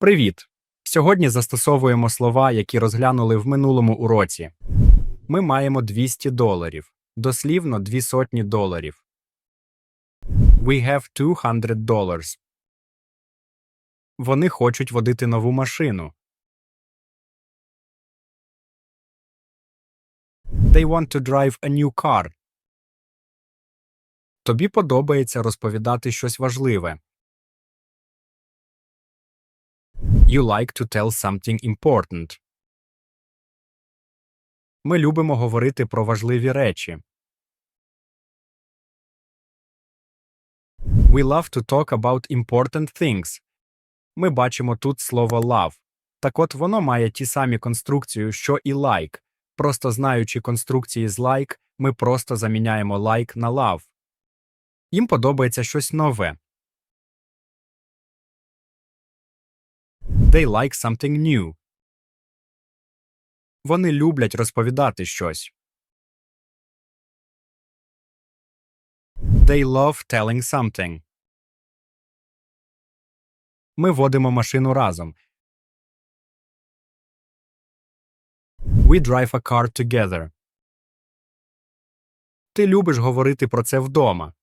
Привіт! Сьогодні застосовуємо слова, які розглянули в минулому уроці. Ми маємо 200 доларів, дослівно дві сотні доларів. We have 200 dollars. Вони хочуть водити нову машину. They want to drive a new car. Тобі подобається розповідати щось важливе. You like to tell something important. Ми любимо говорити про важливі речі. We love to talk about important things. Ми бачимо тут слово love. Так от воно має ті самі конструкцію, що і like. Просто знаючи конструкції з like, ми просто заміняємо like на love. Їм подобається щось нове. They like something new. Вони люблять розповідати щось. They love telling something. Ми водимо машину разом. We drive a car together. Ти любиш говорити про це вдома.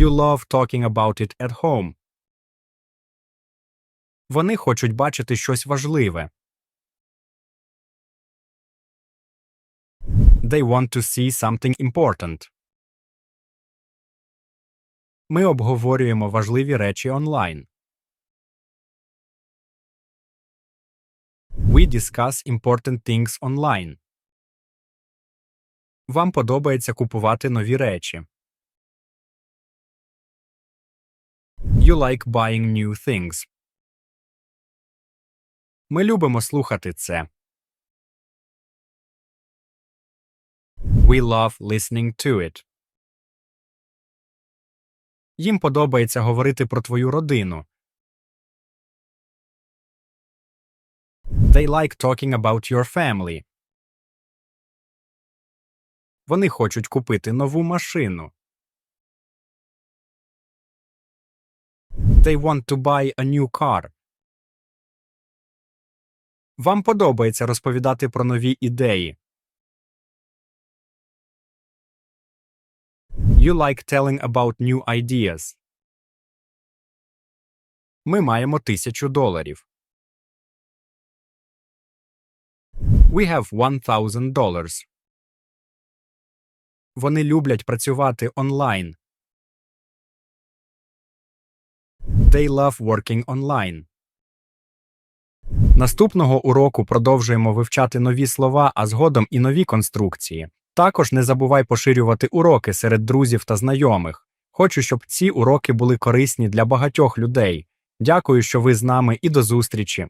You love talking about it at home. Вони хочуть бачити щось важливе. They want to see something important. Ми обговорюємо важливі речі онлайн. We discuss important things online. Вам подобається купувати нові речі. You like buying new things. Ми любимо слухати це. We love listening to it. Їм подобається говорити про твою родину. They like talking about your family. Вони хочуть купити нову машину. They want to buy a new car. Вам подобається розповідати про нові ідеї. You like telling about new ideas. Ми маємо тисячу доларів. We have $1,000 dollars. Вони люблять працювати онлайн. They love working online. Наступного уроку продовжуємо вивчати нові слова, а згодом і нові конструкції. Також не забувай поширювати уроки серед друзів та знайомих. Хочу, щоб ці уроки були корисні для багатьох людей. Дякую, що ви з нами і до зустрічі!